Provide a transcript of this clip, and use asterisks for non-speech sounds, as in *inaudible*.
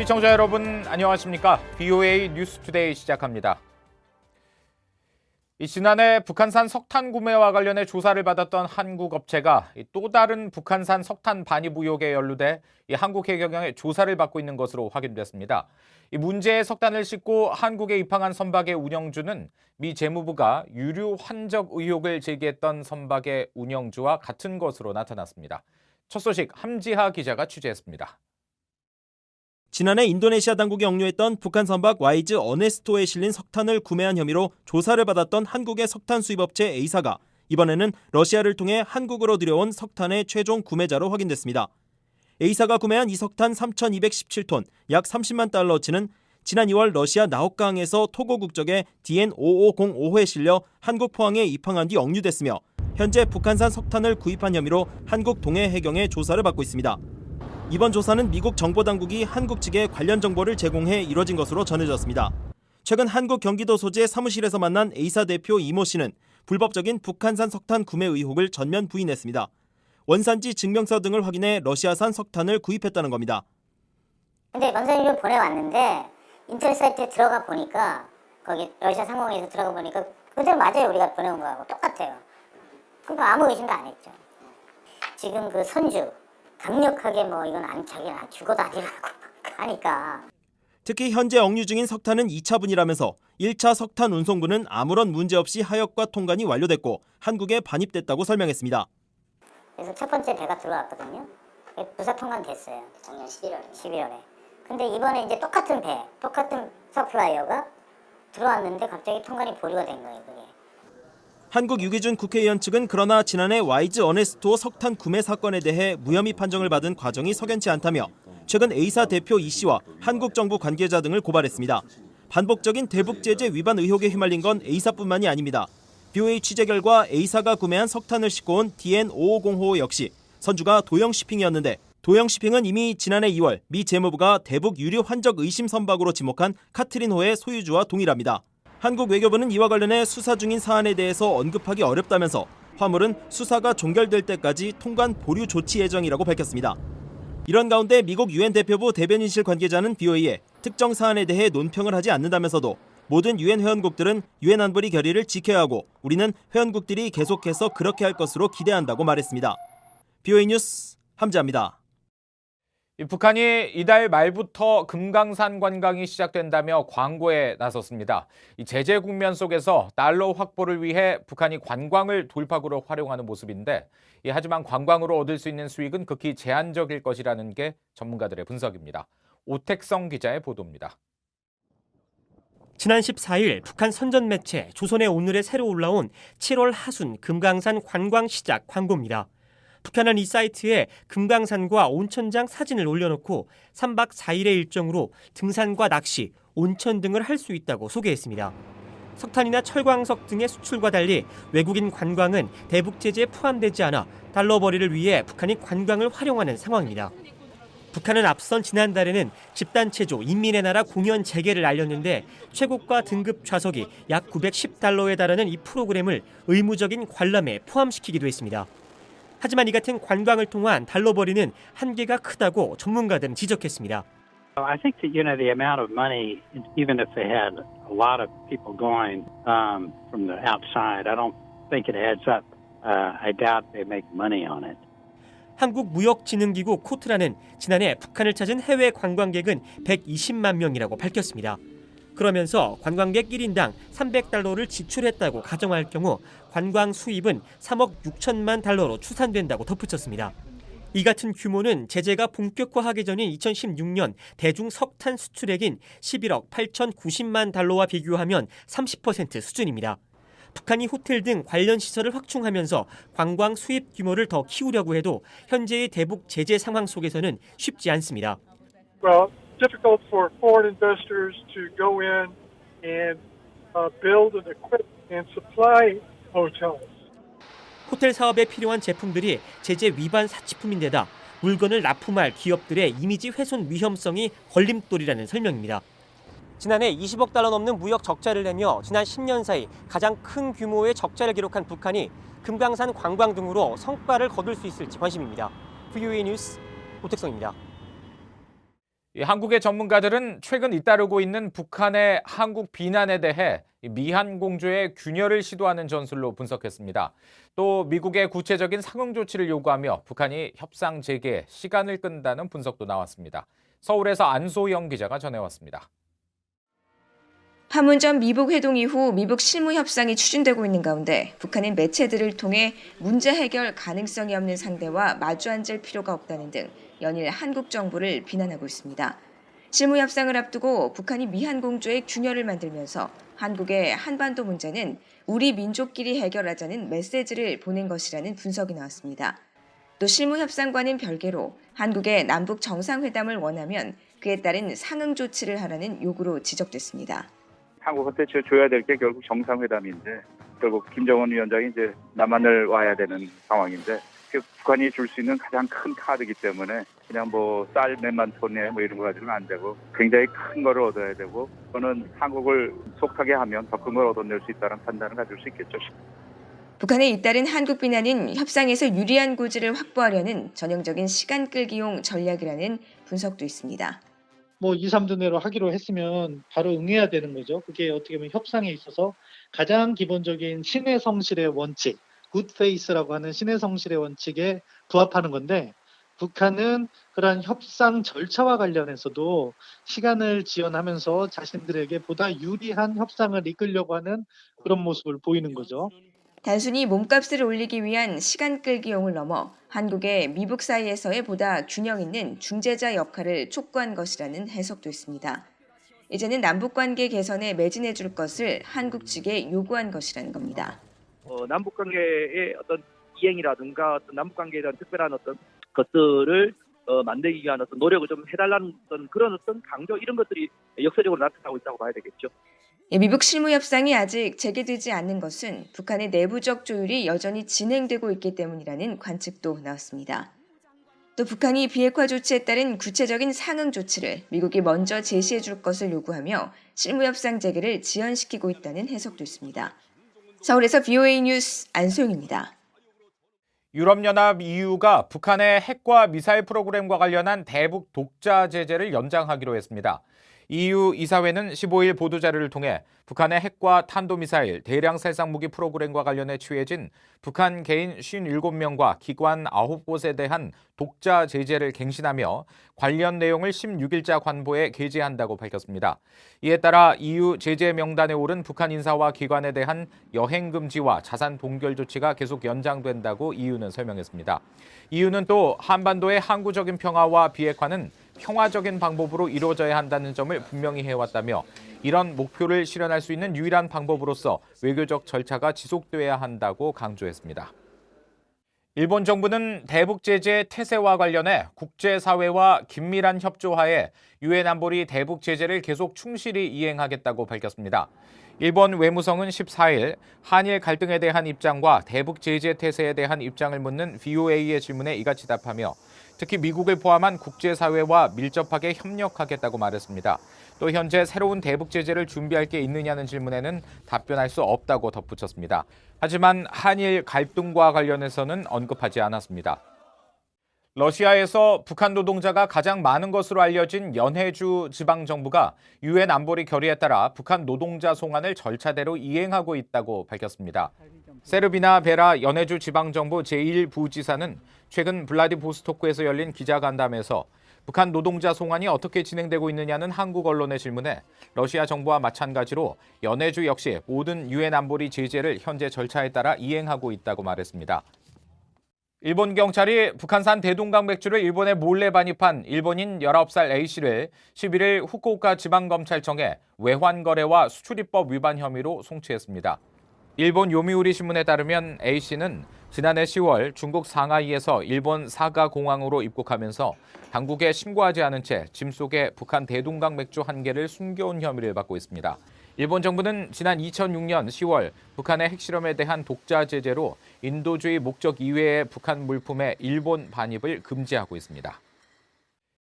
시청자 여러분 안녕하십니까? BOA 뉴스투데이 시작합니다. 이 지난해 북한산 석탄 구매와 관련해 조사를 받았던 한국 업체가 이또 다른 북한산 석탄 반입 의혹에 연루돼 이 한국 해경의 조사를 받고 있는 것으로 확인됐습니다. 이 문제의 석탄을 싣고 한국에 입항한 선박의 운영주는 미 재무부가 유류 환적 의혹을 제기했던 선박의 운영주와 같은 것으로 나타났습니다. 첫 소식 함지하 기자가 취재했습니다. 지난해 인도네시아 당국이 억류했던 북한 선박 와이즈 어네스토에 실린 석탄을 구매한 혐의로 조사를 받았던 한국의 석탄 수입업체 A사가 이번에는 러시아를 통해 한국으로 들여온 석탄의 최종 구매자로 확인됐습니다. A사가 구매한 이 석탄 3,217톤, 약 30만 달러치는 지난 2월 러시아 나옥강에서 토고 국적의 DN5505에 실려 한국 포항에 입항한 뒤 억류됐으며 현재 북한산 석탄을 구입한 혐의로 한국 동해 해경의 조사를 받고 있습니다. 이번 조사는 미국 정보당국이 한국 측에 관련 정보를 제공해 이뤄진 것으로 전해졌습니다. 최근 한국 경기도 소재 사무실에서 만난 A사 대표 이모 씨는 불법적인 북한산 석탄 구매 의혹을 전면 부인했습니다. 원산지 증명서 등을 확인해 러시아산 석탄을 구입했다는 겁니다. 근데 원산지를 보내왔는데 인터넷 사이트에 들어가 보니까 거기 러시아 상공에서 들어가 보니까 그대로 맞아요 우리가 보내온 거하고 똑같아요. 그러니까 아무 의심도 안 했죠. 지금 그 선주 강력하게 뭐 이건 안 자기는 안 죽어도 아니라고 *laughs* 하니까 특히 현재 억류 중인 석탄은 2차분이라면서 1차 석탄 운송분은 아무런 문제 없이 하역과 통관이 완료됐고 한국에 반입됐다고 설명했습니다. 그래서 첫 번째 배가 들어왔거든요. 부사 통관됐어요. 작년 11월에. 11월에. 근데 이번에 이제 똑같은 배, 똑같은 서플라이어가 들어왔는데 갑자기 통관이 보류가 된 거예요, 그게. 한국 유기준 국회의원 측은 그러나 지난해 와이즈 어네스토 석탄 구매 사건에 대해 무혐의 판정을 받은 과정이 석연치 않다며 최근 A사 대표 이 씨와 한국 정부 관계자 등을 고발했습니다. 반복적인 대북 제재 위반 의혹에 휘말린 건 A사뿐만이 아닙니다. BOA 취재 결과 A사가 구매한 석탄을 싣고 온 DN5505 역시 선주가 도영시핑이었는데 도영시핑은 이미 지난해 2월 미 재무부가 대북 유류 환적 의심 선박으로 지목한 카트린호의 소유주와 동일합니다. 한국 외교부는 이와 관련해 수사 중인 사안에 대해서 언급하기 어렵다면서 화물은 수사가 종결될 때까지 통관 보류 조치 예정이라고 밝혔습니다. 이런 가운데 미국 유엔 대표부 대변인실 관계자는 BOA에 특정 사안에 대해 논평을 하지 않는다면서도 모든 유엔 회원국들은 유엔 안보리 결의를 지켜야 하고 우리는 회원국들이 계속해서 그렇게 할 것으로 기대한다고 말했습니다. BOA 뉴스 함지합니다. 이 북한이 이달 말부터 금강산 관광이 시작된다며 광고에 나섰습니다. 이 제재 국면 속에서 달러 확보를 위해 북한이 관광을 돌파구로 활용하는 모습인데, 이 하지만 관광으로 얻을 수 있는 수익은 극히 제한적일 것이라는 게 전문가들의 분석입니다. 오택성 기자의 보도입니다. 지난 14일 북한 선전 매체 조선의 오늘에 새로 올라온 7월 하순 금강산 관광 시작 광고입니다. 북한은 이 사이트에 금강산과 온천장 사진을 올려놓고 3박 4일의 일정으로 등산과 낚시, 온천 등을 할 수 있다고 소개했습니다. 석탄이나 철광석 등의 수출과 달리 외국인 관광은 대북 제재에 포함되지 않아 달러 벌이를 위해 북한이 관광을 활용하는 상황입니다. 북한은 앞선 지난달에는 집단 체조 인민의 나라 공연 재개를 알렸는데 최고가 등급 좌석이 약 910달러에 달하는 이 프로그램을 의무적인 관람에 포함시키기도 했습니다. 하지만 이 같은 관광을 통한 달러 벌이는 한계가 크다고 전문가들은 지적했습니다. I think that you know the amount of money, even if they had a lot of people going um, from the outside, I don't think it adds up. Uh, I doubt they make money on it. 한국무역진흥기구 코트라는 지난해 북한을 찾은 해외 관광객은 120만 명이라고 밝혔습니다. 그러면서 관광객 1인당 300달러를 지출했다고 가정할 경우 관광 수입은 3억 6천만 달러로 추산된다고 덧붙였습니다. 이 같은 규모는 제재가 본격화하기 전인 2016년 대중 석탄 수출액인 11억 8,090만 달러와 비교하면 30% 수준입니다. 북한이 호텔 등 관련 시설을 확충하면서 관광 수입 규모를 더 키우려고 해도 현재의 대북 제재 상황 속에서는 쉽지 않습니다. Difficult for foreign investors to go in and uh, build and equip and supply hotels. 호텔 사업에 필요한 제품들이 제재 위반 사치품인데다 물건을 납품할 기업들의 이미지 훼손 위험성이 걸림돌이라는 설명입니다. 지난해 20억 달러 넘는 무역 적자를 내며 지난 10년 사이 가장 큰 규모의 적자를 기록한 북한이 금강산 관광 등으로 성과를 거둘 수 있을지 관심입니다. VOA 뉴스 오택성입니다. 이 한국의 전문가들은 최근 잇따르고 있는 북한의 한국 비난에 대해 이 미한 공조의 균열을 시도하는 전술로 분석했습니다. 또 미국의 구체적인 상응 조치를 요구하며 북한이 협상 재개에 시간을 끈다는 분석도 나왔습니다. 서울에서 안소영 기자가 전해왔습니다. 판문점 미북 회동 이후 미북 실무 협상이 추진되고 있는 가운데 북한은 매체들을 통해 문제 해결 가능성이 없는 상대와 마주 앉을 필요가 없다는 등 연일 한국 정부를 비난하고 있습니다. 실무 협상을 앞두고 북한이 미한 공조의 균열을 만들면서 한국의 한반도 문제는 우리 민족끼리 해결하자는 메시지를 보낸 것이라는 분석이 나왔습니다. 또 실무 협상과는 별개로 한국의 남북 정상회담을 원하면 그에 따른 상응 조치를 하라는 요구로 지적됐습니다. 한국한테 저- 줘야 될 게 결국 정상회담인데 결국 김정은 위원장이 이제 남한을 와야 되는 상황인데 그 북한이 줄 수 있는 가장 큰 카드이기 때문에 그냥 뭐 쌀 몇만 톤에 뭐 이런 거 가지고는 안 되고 굉장히 큰 거를 얻어야 되고 그거는 한국을 속하게 하면 더 큰 걸 얻어낼 수 있다는 판단을 가질 수 있겠죠. 북한의 잇따른 한국 비난은 협상에서 유리한 고지를 확보하려는 전형적인 시간 끌기용 전략이라는 분석도 있습니다. 뭐 2, 3주 내로 하기로 했으면 바로 응해야 되는 거죠. 그게 어떻게 보면 협상에 있어서 가장 기본적인 신의 성실의 원칙, 굿페이스라고 하는 신의 성실의 원칙에 부합하는 건데 북한은 그러한 협상 절차와 관련해서도 시간을 지연하면서 자신들에게 보다 유리한 협상을 이끌려고 하는 그런 모습을 보이는 거죠. 단순히 몸값을 올리기 위한 시간 끌기용을 넘어 한국의 미북 사이에서의 보다 균형 있는 중재자 역할을 촉구한 것이라는 해석도 있습니다. 이제는 남북 관계 개선에 매진해 줄 것을 한국 측에 요구한 것이라는 겁니다. 어, 남북 관계의 어떤 이행이라든가 어떤 남북 관계에 대한 특별한 어떤 것들을 어, 만들기 위한 어떤 노력을 좀 해달라는 어떤 그런 어떤 강조 이런 것들이 역사적으로 나타나고 있다고 봐야 되겠죠. 예, 미북 실무 협상이 아직 재개되지 않는 것은 북한의 내부적 조율이 여전히 진행되고 있기 때문이라는 관측도 나왔습니다. 또 북한이 비핵화 조치에 따른 구체적인 상응 조치를 미국이 먼저 제시해 줄 것을 요구하며 실무 협상 재개를 지연시키고 있다는 해석도 있습니다. 서울에서 BOA 뉴스 안소영입니다. 유럽연합 EU가 북한의 핵과 미사일 프로그램과 관련한 대북 독자 제재를 연장하기로 했습니다. EU 이사회는 15일 보도자료를 통해 북한의 핵과 탄도미사일, 대량 살상 무기 프로그램과 관련해 취해진 북한 개인 57명과 기관 9곳에 대한 독자 제재를 갱신하며 관련 내용을 16일자 관보에 게재한다고 밝혔습니다. 이에 따라 EU 제재 명단에 오른 북한 인사와 기관에 대한 여행 금지와 자산 동결 조치가 계속 연장된다고 EU는 설명했습니다. EU는 또 한반도의 항구적인 평화와 비핵화는 평화적인 방법으로 이루어져야 한다는 점을 분명히 해왔다며 이런 목표를 실현할 수 있는 유일한 방법으로서 외교적 절차가 지속돼야 한다고 강조했습니다. 일본 정부는 대북 제재 태세와 관련해 국제사회와 긴밀한 협조하에 유엔 안보리 대북 제재를 계속 충실히 이행하겠다고 밝혔습니다. 일본 외무성은 14일 한일 갈등에 대한 입장과 대북 제재 태세에 대한 입장을 묻는 VOA의 질문에 이같이 답하며 특히 미국을 포함한 국제사회와 밀접하게 협력하겠다고 말했습니다. 또 현재 새로운 대북 제재를 준비할 게 있느냐는 질문에는 답변할 수 없다고 덧붙였습니다. 하지만 한일 갈등과 관련해서는 언급하지 않았습니다. 러시아에서 북한 노동자가 가장 많은 것으로 알려진 연해주 지방 정부가 유엔 안보리 결의에 따라 북한 노동자 송환을 절차대로 이행하고 있다고 밝혔습니다. 세르비나 베라 연해주 지방 정부 제1부지사는 최근 블라디보스토크에서 열린 기자간담회에서 북한 노동자 송환이 어떻게 진행되고 있느냐는 한국 언론의 질문에 러시아 정부와 마찬가지로 연해주 역시 모든 유엔 안보리 제재를 현재 절차에 따라 이행하고 있다고 말했습니다. 일본 경찰이 북한산 대동강 맥주를 일본에 몰래 반입한 일본인 19살 A씨를 11일 후쿠오카 지방검찰청에 외환거래와 수출입법 위반 혐의로 송치했습니다. 일본 요미우리 신문에 따르면 A씨는 지난해 10월 중국 상하이에서 일본 사가 공항으로 입국하면서 당국에 신고하지 않은 채 짐 속에 북한 대동강 맥주 한 개를 숨겨온 혐의를 받고 있습니다. 일본 정부는 지난 2006년 10월 북한의 핵실험에 대한 독자 제재로 인도주의 목적 이외의 북한 물품의 일본 반입을 금지하고 있습니다.